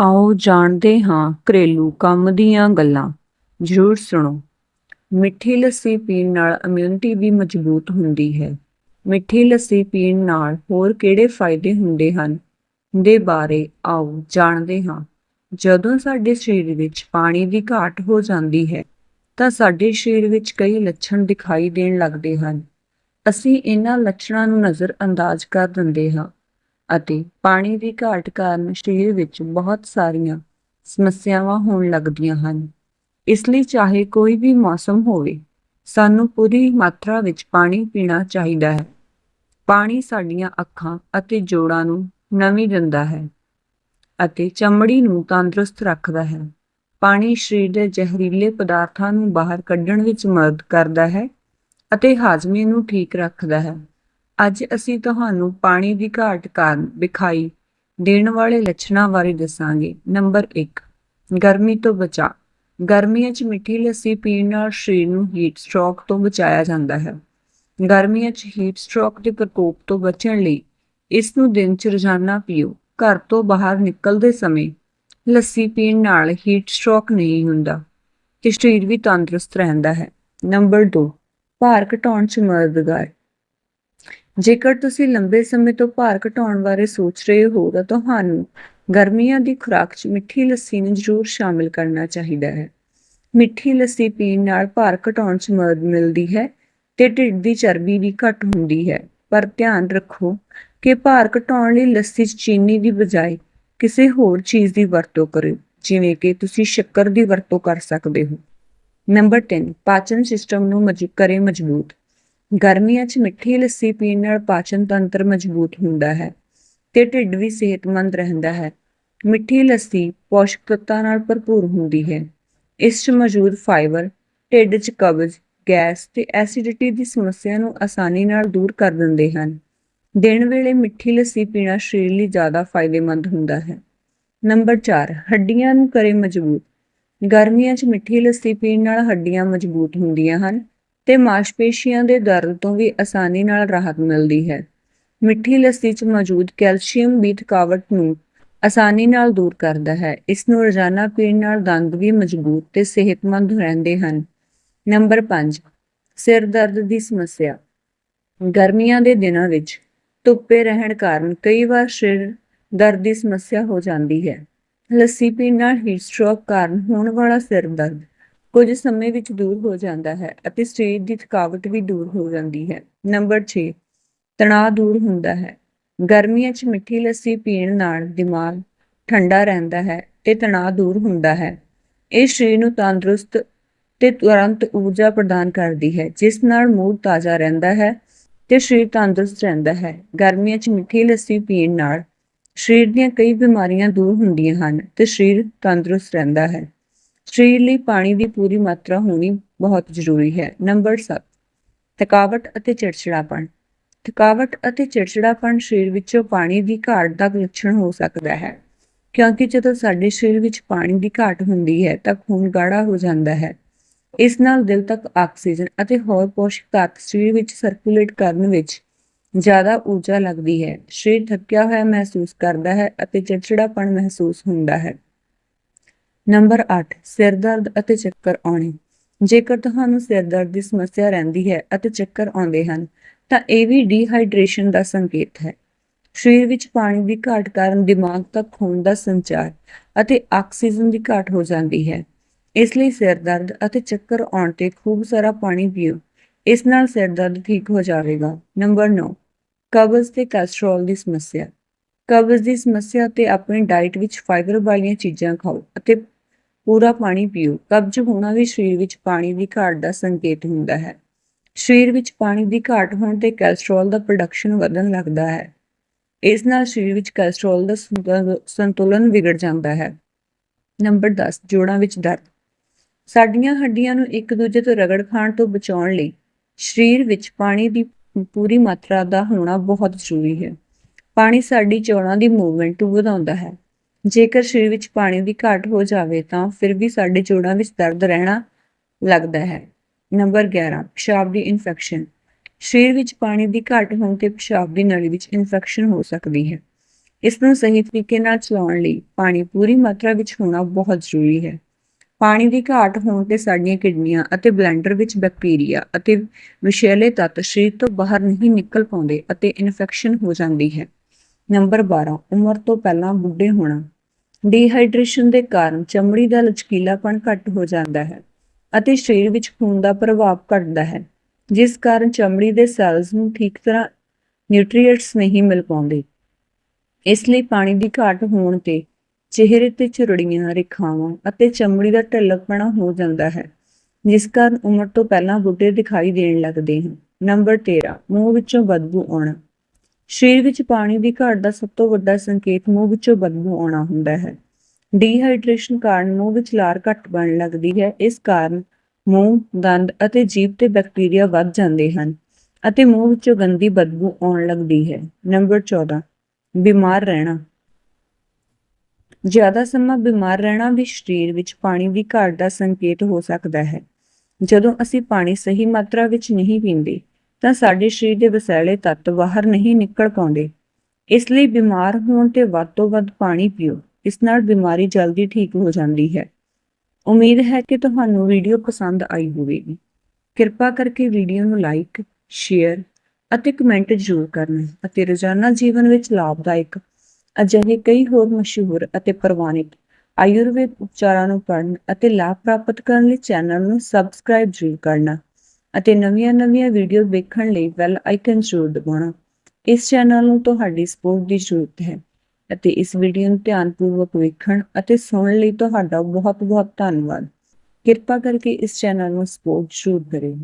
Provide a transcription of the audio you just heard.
ਆਓ ਜਾਣਦੇ ਹਾਂ ਘਰੇਲੂ ਕੰਮ ਦੀਆਂ ਗੱਲਾਂ। ਜ਼ਰੂਰ ਸੁਣੋ। ਮਿੱਠੀ ਲੱਸੀ ਪੀਣ ਨਾਲ ਇਮਿਊਨਿਟੀ ਵੀ ਮਜ਼ਬੂਤ ਹੁੰਦੀ ਹੈ। ਮਿੱਠੀ ਲੱਸੀ ਪੀਣ ਨਾਲ ਹੋਰ ਕਿਹੜੇ ਫਾਇਦੇ ਹੁੰਦੇ ਹਨ? ਦੇ ਬਾਰੇ ਆਓ ਜਾਣਦੇ ਹਾਂ। ਜਦੋਂ ਸਾਡੇ ਸਰੀਰ ਵਿੱਚ ਪਾਣੀ ਦੀ ਘਾਟ ਹੋ ਜਾਂਦੀ ਹੈ, ਤਾਂ ਸਾਡੇ ਸਰੀਰ ਵਿੱਚ ਕਈ ਲੱਛਣ ਦਿਖਾਈ ਦੇਣ ਲੱਗਦੇ ਹਨ। ਅਸੀਂ ਇਹਨਾਂ ਲੱਛਣਾਂ ਨੂੰ ਨਜ਼ਰ ਅੰਦਾਜ਼ ਕਰ ਦਿੰਦੇ ਹਾਂ। ਅਤੇ ਪਾਣੀ ਦੀ ਘਾਟ ਕਾਰਨ ਸਰੀਰ ਵਿੱਚ ਬਹੁਤ ਸਾਰੀਆਂ ਸਮੱਸਿਆਵਾਂ ਹੋਣ ਲੱਗਦੀਆਂ ਹਨ। ਇਸ ਲਈ ਚਾਹੇ ਕੋਈ ਵੀ ਮੌਸਮ ਹੋਵੇ, ਸਾਨੂੰ ਪੂਰੀ ਮਾਤਰਾ ਵਿੱਚ ਪਾਣੀ ਪੀਣਾ ਚਾਹੀਦਾ ਹੈ। ਪਾਣੀ ਸਾਡੀਆਂ ਅੱਖਾਂ ਅਤੇ ਜੋੜਾਂ ਨੂੰ ਨਵੀਂ ਦਿੰਦਾ ਹੈ ਅਤੇ ਚਮੜੀ ਨੂੰ ਤੰਦਰੁਸਤ ਰੱਖਦਾ ਹੈ। ਪਾਣੀ ਸਰੀਰ ਦੇ ਜ਼ਹਿਰੀਲੇ ਪਦਾਰਥਾਂ ਨੂੰ ਬਾਹਰ ਕੱਢਣ ਵਿੱਚ ਮਦਦ ਕਰਦਾ ਹੈ ਅਤੇ ਹਾਜ਼ਮੇ ਨੂੰ ਠੀਕ ਰੱਖਦਾ ਹੈ। ਅੱਜ ਅਸੀਂ ਤੁਹਾਨੂੰ ਪਾਣੀ ਦੀ ਘਾਟ ਕਾਰਨ ਵਿਖਾਈ ਦੇਣ ਵਾਲੇ ਲੱਛਣਾਂ ਬਾਰੇ ਦੱਸਾਂਗੇ। ਨੰਬਰ 1 ਗਰਮੀ ਤੋਂ ਬਚਾ ਗਰਮੀਆਂ 'ਚ ਮਿੱਠੀ ਲੱਸੀ ਪੀਣ ਨਾਲ ਸਰੀਰ ਨੂੰ ਹੀਟ ਸਟ੍ਰੋਕ ਤੋਂ ਬਚਾਇਆ ਜਾਂਦਾ ਹੈ। ਗਰਮੀਆਂ 'ਚ ਹੀਟ ਸਟ੍ਰੋਕ ਦੇ ਪ੍ਰਕੋਪ ਤੋਂ ਬਚਣ ਲਈ ਇਸ ਨੂੰ ਦਿਨ 'ਚ ਰੋਜ਼ਾਨਾ ਪੀਓ। ਘਰ ਤੋਂ ਬਾਹਰ ਨਿਕਲਦੇ ਸਮੇਂ ਲੱਸੀ ਪੀਣ ਨਾਲ ਹੀਟ ਸਟ੍ਰੋਕ ਨਹੀਂ ਹੁੰਦਾ, ਤੇ ਸਰੀਰ ਵੀ ਤੰਦਰੁਸਤ ਰਹਿੰਦਾ ਹੈ। ਨੰਬਰ 2 ਭਾਰ ਘਟਾਉਣ 'ਚ ਮਦਦਗਾਰ। ਜੇਕਰ ਤੁਸੀਂ ਲੰਬੇ ਸਮੇਂ ਤੋਂ ਭਾਰ ਘਟਾਉਣ ਬਾਰੇ ਸੋਚ ਰਹੇ ਹੋ ਤਾਂ ਤੁਹਾਨੂੰ ਗਰਮੀਆਂ ਦੀ ਖੁਰਾਕ 'ਚ ਮਿੱਠੀ ਲੱਸੀ ਨੂੰ ਜ਼ਰੂਰ ਸ਼ਾਮਿਲ ਕਰਨਾ ਚਾਹੀਦਾ ਹੈ। ਮਿੱਠੀ ਲੱਸੀ ਪੀਣ ਨਾਲ ਭਾਰ ਘਟਾਉਣ 'ਚ ਮਦਦ ਮਿਲਦੀ ਹੈ ਤੇ ਢਿੱਡ ਦੀ ਚਰਬੀ ਵੀ ਘੱਟ ਹੁੰਦੀ ਹੈ। ਪਰ ਧਿਆਨ ਰੱਖੋ ਕਿ ਭਾਰ ਘਟਾਉਣ ਲਈ ਲੱਸੀ 'ਚ ਚੀਨੀ ਦੀ ਬਜਾਏ ਕਿਸੇ ਹੋਰ ਚੀਜ਼ ਦੀ ਵਰਤੋਂ ਕਰੋ ਜਿਵੇਂ ਕਿ ਤੁਸੀਂ ਸ਼ੱਕਰ ਦੀ ਵਰਤੋਂ ਕਰ ਸਕਦੇ ਹੋ। ਨੰਬਰ 3 ਪਾਚਨ ਸਿਸਟਮ ਨੂੰ ਮਜ਼ਬੂਤ ਕਰੇ ਮਜ਼ਬੂਤ। ਗਰਮੀਆਂ 'ਚ ਮਿੱਠੀ ਲੱਸੀ ਪੀਣ ਨਾਲ ਪਾਚਨ ਤੰਤਰ ਮਜ਼ਬੂਤ ਹੁੰਦਾ ਹੈ ਤੇ ਢਿੱਡ ਵੀ ਸਿਹਤਮੰਦ ਰਹਿੰਦਾ ਹੈ। ਮਿੱਠੀ ਲੱਸੀ ਪੌਸ਼ਕ ਤੱਤਾਂ ਨਾਲ ਭਰਪੂਰ ਹੁੰਦੀ ਹੈ। ਇਸ 'ਚ ਮੌਜੂਦ ਫਾਈਬਰ ਢਿੱਡ 'ਚ ਕਬਜ਼, ਗੈਸ ਤੇ ਐਸਿਡਿਟੀ ਦੀ ਸਮੱਸਿਆ ਨੂੰ ਆਸਾਨੀ ਨਾਲ ਦੂਰ ਕਰ ਦਿੰਦੇ ਹਨ। ਦਿਨ ਵੇਲੇ ਮਿੱਠੀ ਲੱਸੀ ਪੀਣਾ ਸਰੀਰ ਲਈ ਜ਼ਿਆਦਾ ਫਾਇਦੇਮੰਦ ਹੁੰਦਾ ਹੈ। ਨੰਬਰ 4 ਹੱਡੀਆਂ ਨੂੰ ਕਰੇ ਮਜ਼ਬੂਤ। ਗਰਮੀਆਂ 'ਚ ਮਿੱਠੀ ਲੱਸੀ ਪੀਣ ਨਾਲ ਹੱਡੀਆਂ ਮਜ਼ਬੂਤ ਹੁੰਦੀਆਂ ਹਨ। ਤੇ ਮਾਸਪੇਸ਼ੀਆਂ ਦੇ ਦਰਦ ਤੋਂ ਵੀ ਆਸਾਨੀ ਨਾਲ ਰਾਹਤ ਮਿਲਦੀ ਹੈ। ਮਿੱਠੀ ਲੱਸੀ 'ਚ ਮੌਜੂਦ ਕੈਲਸ਼ੀਅਮ ਵੀ ਥਕਾਵਟ ਨੂੰ ਆਸਾਨੀ ਨਾਲ ਦੂਰ ਕਰਦਾ ਹੈ। ਇਸ ਨੂੰ ਰੋਜ਼ਾਨਾ ਪੀਣ ਨਾਲ ਦੰਦ ਵੀ ਮਜ਼ਬੂਤ ਤੇ ਸਿਹਤਮੰਦ ਰਹਿੰਦੇ ਹਨ। ਨੰਬਰ 5 ਸਿਰ ਦਰਦ ਦੀ ਸਮੱਸਿਆ। ਗਰਮੀਆਂ ਦੇ ਦਿਨਾਂ ਵਿੱਚ ਧੁੱਪੇ ਰਹਿਣ ਕਾਰਨ ਕਈ ਵਾਰ ਸਿਰ ਦਰਦ ਦੀ ਸਮੱਸਿਆ ਹੋ ਜਾਂਦੀ ਹੈ। ਲੱਸੀ ਪੀਣ ਨਾਲ ਹੀਟ ਸਟ੍ਰੋਕ ਕਾਰਨ ਹੋਣ ਵਾਲਾ ਸਿਰ ਦਰਦ ਕੁਝ ਸਮੇਂ ਵਿੱਚ ਦੂਰ ਹੋ ਜਾਂਦਾ ਹੈ ਅਤੇ ਸਰੀਰ ਦੀ ਥਕਾਵਟ ਵੀ ਦੂਰ ਹੋ ਜਾਂਦੀ ਹੈ। ਨੰਬਰ 6 ਤਣਾਅ ਦੂਰ ਹੁੰਦਾ ਹੈ। ਗਰਮੀਆਂ 'ਚ ਮਿੱਠੀ ਲੱਸੀ ਪੀਣ ਨਾਲ ਦਿਮਾਗ ਠੰਡਾ ਰਹਿੰਦਾ ਹੈ ਤੇ ਤਣਾਅ ਦੂਰ ਹੁੰਦਾ ਹੈ। ਇਹ ਸਰੀਰ ਨੂੰ ਤੰਦਰੁਸਤ ਤੇ ਤੁਰੰਤ ਊਰਜਾ ਪ੍ਰਦਾਨ ਕਰਦੀ ਹੈ, ਜਿਸ ਨਾਲ ਮੂਡ ਤਾਜ਼ਾ ਰਹਿੰਦਾ ਹੈ ਤੇ ਸਰੀਰ ਤੰਦਰੁਸਤ ਰਹਿੰਦਾ ਹੈ। ਗਰਮੀਆਂ 'ਚ ਮਿੱਠੀ ਲੱਸੀ ਪੀਣ ਨਾਲ ਸਰੀਰ ਦੀਆਂ ਕਈ ਬਿਮਾਰੀਆਂ ਦੂਰ ਹੁੰਦੀਆਂ ਹਨ ਤੇ ਸਰੀਰ ਤੰਦਰੁਸਤ ਰਹਿੰਦਾ ਹੈ। ਸਰੀਰ ਲਈ ਪਾਣੀ ਦੀ ਪੂਰੀ ਮਾਤਰਾ ਹੋਣੀ ਬਹੁਤ ਜ਼ਰੂਰੀ ਹੈ। ਨੰਬਰ 7 ਥਕਾਵਟ ਅਤੇ ਚਿੜਚਿੜਾਪਣ। ਥਕਾਵਟ ਅਤੇ ਚਿੜਚਿੜਾਪਣ ਸਰੀਰ ਵਿੱਚੋਂ ਪਾਣੀ ਦੀ ਘਾਟ ਦਾ ਲੱਛਣ ਹੋ ਸਕਦਾ ਹੈ, ਕਿਉਂਕਿ ਜਦੋਂ ਸਾਡੇ ਸਰੀਰ ਵਿੱਚ ਪਾਣੀ ਦੀ ਘਾਟ ਹੁੰਦੀ ਹੈ ਤਾਂ ਖੂਨ ਗਾੜਾ ਹੋ ਜਾਂਦਾ ਹੈ। ਇਸ ਨਾਲ ਦਿਲ ਤੱਕ ਆਕਸੀਜਨ ਅਤੇ ਹੋਰ ਪੋਸ਼ਕ ਤੱਤ ਸਰੀਰ ਵਿੱਚ ਸਰਕੂਲੇਟ ਕਰਨ ਵਿੱਚ ਜ਼ਿਆਦਾ ਊਰਜਾ ਲੱਗਦੀ ਹੈ। ਸਰੀਰ ਥੱਕਿਆ ਹੋਇਆ ਮਹਿਸੂਸ ਕਰਦਾ ਹੈ ਅਤੇ ਚਿੜਚਿੜਾਪਣ ਮਹਿਸੂਸ ਹੁੰਦਾ ਹੈ। ਨੰਬਰ 8 ਸਿਰ ਦਰਦ ਅਤੇ ਚੱਕਰ ਆਉਣੇ। ਜੇਕਰ ਤੁਹਾਨੂੰ ਸਿਰ ਦਰਦ ਦੀ ਸਮੱਸਿਆ ਰਹਿੰਦੀ ਹੈ ਅਤੇ ਚੱਕਰ ਆਉਂਦੇ ਹਨ, ਤਾਂ ਇਹ ਵੀ ਡੀਹਾਈਡਰੇਸ਼ਨ ਦਾ ਸੰਕੇਤ ਹੈ। ਸਰੀਰ ਵਿੱਚ ਪਾਣੀ ਦੀ ਘਾਟ ਕਾਰਨ ਦਿਮਾਗ ਤੱਕ ਖੂਨ ਦਾ ਸੰਚਾਰ ਅਤੇ ਆਕਸੀਜਨ ਦੀ ਘਾਟ ਹੋ ਜਾਂਦੀ ਹੈ। ਇਸ ਲਈ ਸਿਰ ਦਰਦ ਅਤੇ ਚੱਕਰ ਆਉਣ ਤੇ ਖੂਬ ਸਾਰਾ ਪਾਣੀ ਪੀਓ। ਇਸ ਨਾਲ ਸਿਰ ਦਰਦ ਠੀਕ ਹੋ ਜਾਵੇਗਾ। ਨੰਬਰ 9 ਕਬਜ਼ ਤੇ ਕੋਲੇਸਟ੍ਰੋਲ ਦੀ ਸਮੱਸਿਆ। ਕਬਜ਼ ਦੀ ਸਮੱਸਿਆ ਤੇ ਆਪਣੀ ਡਾਈਟ ਵਿੱਚ ਫਾਈਬਰ ਵਾਲੀਆਂ ਚੀਜ਼ਾਂ ਖਾਓ ਅਤੇ ਪੂਰਾ ਪਾਣੀ ਪੀਓ। ਕਬਜ਼ ਹੋਣਾ ਵੀ ਸਰੀਰ ਵਿੱਚ ਪਾਣੀ ਦੀ ਘਾਟ ਦਾ ਸੰਕੇਤ ਹੁੰਦਾ ਹੈ। ਸਰੀਰ ਵਿੱਚ ਪਾਣੀ ਦੀ ਘਾਟ ਹੋਣ ਤੇ ਕੋਲੇਸਟ੍ਰੋਲ ਦਾ ਪ੍ਰੋਡਕਸ਼ਨ ਵਧਣ ਲੱਗਦਾ ਹੈ। ਇਸ ਨਾਲ ਸਰੀਰ ਵਿੱਚ ਕੋਲੇਸਟ੍ਰੋਲ ਦਾ ਸੰਤੁਲਨ ਵਿਗੜ ਜਾਂਦਾ ਹੈ। ਨੰਬਰ 10 ਜੋੜਾਂ ਵਿੱਚ ਦਰਦ। ਸਾਡੀਆਂ ਹੱਡੀਆਂ ਨੂੰ ਇੱਕ ਦੂਜੇ ਤੋਂ ਰਗੜ ਖਾਣ ਤੋਂ ਬਚਾਉਣ ਲਈ ਸਰੀਰ ਵਿੱਚ ਪਾਣੀ ਦੀ ਪੂਰੀ ਮਾਤਰਾ ਦਾ ਹੋਣਾ ਬਹੁਤ ਜ਼ਰੂਰੀ ਹੈ। ਪਾਣੀ ਸਾਡੀ ਜੋੜਾਂ ਦੀ ਮੂਵਮੈਂਟ ਨੂੰ ਵਧਾਉਂਦਾ ਹੈ। ਜੇਕਰ ਸਰੀਰ ਵਿੱਚ ਪਾਣੀ ਦੀ ਘਾਟ ਹੋ ਜਾਵੇ ਤਾਂ ਫਿਰ ਵੀ ਸਾਡੇ ਜੋੜਾਂ ਵਿੱਚ ਦਰਦ ਰਹਿਣਾ ਲੱਗਦਾ ਹੈ। ਨੰਬਰ 11 ਪਿਸ਼ਾਬ ਦੀ ਇਨਫੈਕਸ਼ਨ ਸਰੀਰ ਵਿੱਚ ਪਾਣੀ ਦੀ ਘਾਟ ਹੋਣ ਤੇ ਪਿਸ਼ਾਬ ਦੀ ਨਲੀ ਵਿੱਚ ਇਨਫੈਕਸ਼ਨ ਹੋ ਸਕਦੀ ਹੈ। ਇਸ ਨੂੰ ਸਹੀ ਤਰੀਕੇ ਨਾਲ ਚਲਾਉਣ ਲਈ ਪਾਣੀ ਪੂਰੀ ਮਾਤਰਾ ਵਿੱਚ ਹੋਣਾ ਬਹੁਤ ਜ਼ਰੂਰੀ ਹੈ। ਪਾਣੀ ਦੀ ਘਾਟ ਹੋਣ ਤੇ ਸਾਡੀਆਂ ਕਿਡਨੀਆਂ ਅਤੇ ਬਲੈਂਡਰ ਵਿੱਚ ਬੈਕਟੀਰੀਆ ਅਤੇ ਵਿਸ਼ੈਲੇ ਤੱਤ ਸਰੀਰ ਤੋਂ ਬਾਹਰ ਨਹੀਂ ਨਿਕਲ ਪਾਉਂਦੇ ਅਤੇ ਇਨਫੈਕਸ਼ਨ ਹੋ ਜਾਂਦੀ ਹੈ। ਨੰਬਰ 12 ਉਮਰ ਤੋਂ ਪਹਿਲਾਂ ਬੁੱਢੇ ਹੋਣਾ। ਡੀਹਾਈਡਰੇਸ਼ਨ ਦੇ ਕਾਰਨ ਚਮੜੀ ਦਾ ਲਚਕੀਲਾਪਣ ਘੱਟ ਹੋ ਜਾਂਦਾ ਹੈ ਅਤੇ ਸਰੀਰ ਵਿੱਚ ਖੂਨ ਦਾ ਪ੍ਰਭਾਵ ਘਟਦਾ ਹੈ, ਜਿਸ ਕਾਰਨ ਚਮੜੀ ਦੇ ਸੈੱਲਸ ਨੂੰ ਠੀਕ ਤਰ੍ਹਾਂ ਨਿਊਟ੍ਰੀਐਂਟਸ ਨਹੀਂ ਮਿਲ ਪਾਉਂਦੇ। ਇਸ ਲਈ ਪਾਣੀ ਦੀ ਘਾਟ ਹੋਣ ਤੇ ਚਿਹਰੇ ਤੇ ਝੁਰੜੀਆਂ ਰੇਖਾਵਾਂ ਅਤੇ ਚਮੜੀ ਦਾ ਢਿੱਲਪਣਾ ਹੋ ਜਾਂਦਾ ਹੈ, ਜਿਸ ਕਾਰਨ ਉਮਰ ਤੋਂ ਪਹਿਲਾਂ ਬੁੱਢੇ ਦਿਖਾਈ ਦੇਣ ਲੱਗਦੇ ਹਨ। ਨੰਬਰ 13 ਮੂੰਹ ਵਿੱਚੋਂ ਬਦਬੂ ਆਉਣਾ। ਸਰੀਰ ਵਿੱਚ ਪਾਣੀ ਦੀ ਘਾਟ ਦਾ ਸਭ ਤੋਂ ਵੱਡਾ ਸੰਕੇਤ ਮੂੰਹ ਵਿੱਚੋਂ ਬਦਬੂ ਆਉਣਾ ਹੁੰਦਾ ਹੈ। ਡੀਹਾਈਡਰੇਸ਼ਨ ਕਾਰਨ ਮੂੰਹ ਵਿੱਚ ਲਾਰ ਘੱਟ ਬਣ ਲੱਗਦੀ ਹੈ। ਇਸ ਕਾਰਨ ਮੂੰਹ, ਦੰਦ ਅਤੇ ਜੀਭ ਤੇ ਬੈਕਟੀਰੀਆ ਵੱਧ ਜਾਂਦੇ ਹਨ ਅਤੇ ਮੂੰਹ ਵਿੱਚੋਂ ਗੰਦੀ ਬਦਬੂ ਆਉਣ ਲੱਗਦੀ ਹੈ। ਨੰਬਰ 14 ਬਿਮਾਰ ਰਹਿਣਾ। ਜ਼ਿਆਦਾ ਸਮਾਂ ਬਿਮਾਰ ਰਹਿਣਾ ਵੀ ਸਰੀਰ ਵਿੱਚ ਪਾਣੀ ਦੀ ਘਾਟ ਦਾ ਸੰਕੇਤ ਹੋ ਸਕਦਾ ਹੈ। ਜਦੋਂ ਅਸੀਂ ਪਾਣੀ ਸਹੀ ਮਾਤਰਾ ਵਿੱਚ ਨਹੀਂ ਪੀਂਦੇ ਤਾਂ ਸਾਡੇ ਸਰੀਰ ਦੇ ਵਸੈਲੇ ਤੱਤ ਬਾਹਰ ਨਹੀਂ ਨਿਕਲ ਪਾਉਂਦੇ। ਇਸ ਲਈ ਬਿਮਾਰ ਹੋਣ ਤੇ ਵੱਧ ਤੋਂ ਵੱਧ ਪਾਣੀ ਪੀਓ। ਇਸ ਨਾਲ ਬਿਮਾਰੀ ਜਲਦੀ ਠੀਕ ਹੋ ਜਾਂਦੀ ਹੈ। ਉਮੀਦ ਹੈ ਕਿ ਤੁਹਾਨੂੰ ਵੀਡੀਓ ਪਸੰਦ ਆਈ ਹੋਵੇਗੀ। ਕਿਰਪਾ ਕਰਕੇ ਵੀਡੀਓ ਨੂੰ ਲਾਈਕ, ਸ਼ੇਅਰ ਅਤੇ ਕਮੈਂਟ ਜ਼ਰੂਰ ਕਰਨਾ ਅਤੇ ਰੋਜ਼ਾਨਾ ਜੀਵਨ ਵਿੱਚ ਲਾਭਦਾਇਕ ਅਜਿਹੇ ਕਈ ਹੋਰ ਮਸ਼ਹੂਰ ਅਤੇ ਪ੍ਰਵਾਨਿਤ ਆਯੁਰਵੇਦ ਉਪਚਾਰਾਂ ਨੂੰ ਪੜ੍ਹਨ ਅਤੇ ਲਾਭ ਪ੍ਰਾਪਤ ਕਰਨ ਲਈ ਚੈਨਲ ਨੂੰ ਸਬਸਕ੍ਰਾਈਬ ਜ਼ਰੂਰ ਕਰਨਾ। ਅਤੇ ਨਵੀਆਂ-ਨਵੀਆਂ ਵੀਡੀਓ ਵੇਖਣ ਲਈ ਬੈਲ ਆਈਕਨ ਜ਼ਰੂਰ ਦਬਾਉਣਾ। ਇਸ ਚੈਨਲ ਨੂੰ ਤੁਹਾਡੀ ਸਪੋਰਟ ਦੀ ਜ਼ਰੂਰਤ ਹੈ ਅਤੇ ਇਸ ਵੀਡੀਓ ਨੂੰ ਧਿਆਨਪੂਰਵਕ ਵੇਖਣ ਅਤੇ ਸੁਣਨ ਲਈ ਤੁਹਾਡਾ ਬਹੁਤ-ਬਹੁਤ ਧੰਨਵਾਦ। ਕਿਰਪਾ ਕਰਕੇ ਇਸ ਚੈਨਲ ਨੂੰ ਸਪੋਰਟ ਜ਼ਰੂਰ ਕਰਿਓ।